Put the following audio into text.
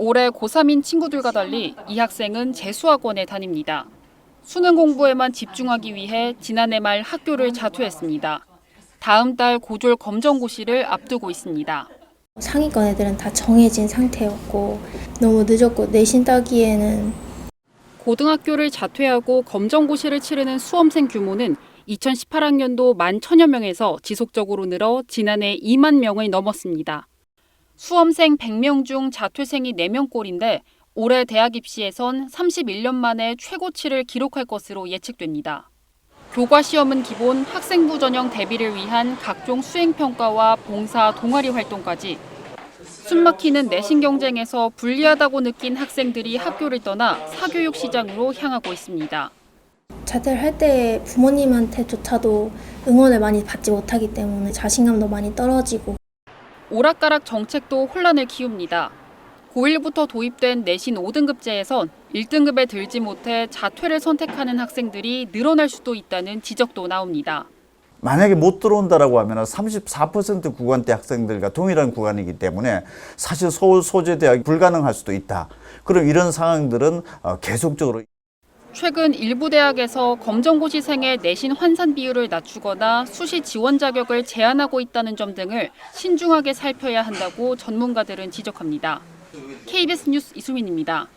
올해 고3인 친구들과 달리 이 학생은 재수학원에 다닙니다. 수능 공부에만 집중하기 위해 지난해 말 학교를 자퇴했습니다. 다음 달 고졸 검정고시를 앞두고 있습니다. 상위권 애들은 다 정해진 상태였고 너무 늦었고 내신 따기에는 고등학교를 자퇴하고 검정고시를 치르는 수험생 규모는 2018학년도 1만 천여 명에서 지속적으로 늘어 지난해 2만 명을 넘었습니다. 수험생 100명 중 자퇴생이 4명꼴인데 올해 대학 입시에선 31년 만에 최고치를 기록할 것으로 예측됩니다. 교과 시험은 기본 학생부 전형 대비를 위한 각종 수행 평가와 봉사 동아리 활동까지 숨막히는 내신 경쟁에서 불리하다고 느낀 학생들이 학교를 떠나 사교육 시장으로 향하고 있습니다. 자퇴를 할 때 부모님한테조차도 응원을 많이 받지 못하기 때문에 자신감도 많이 떨어지고 오락가락 정책도 혼란을 키웁니다. 고1부터 도입된 내신 5등급제에선 1등급에 들지 못해 자퇴를 선택하는 학생들이 늘어날 수도 있다는 지적도 나옵니다. 만약에 못 들어온다라고 하면 34% 구간대 학생들과 동일한 구간이기 때문에 사실 서울 소재 대학이 불가능할 수도 있다. 그럼 이런 상황들은 어, 계속적으로 최근 일부 대학에서 검정고시생의 내신 환산 비율을 낮추거나 수시 지원 자격을 제한하고 있다는 점 등을 신중하게 살펴야 한다고 전문가들은 지적합니다. KBS 뉴스 이수민입니다.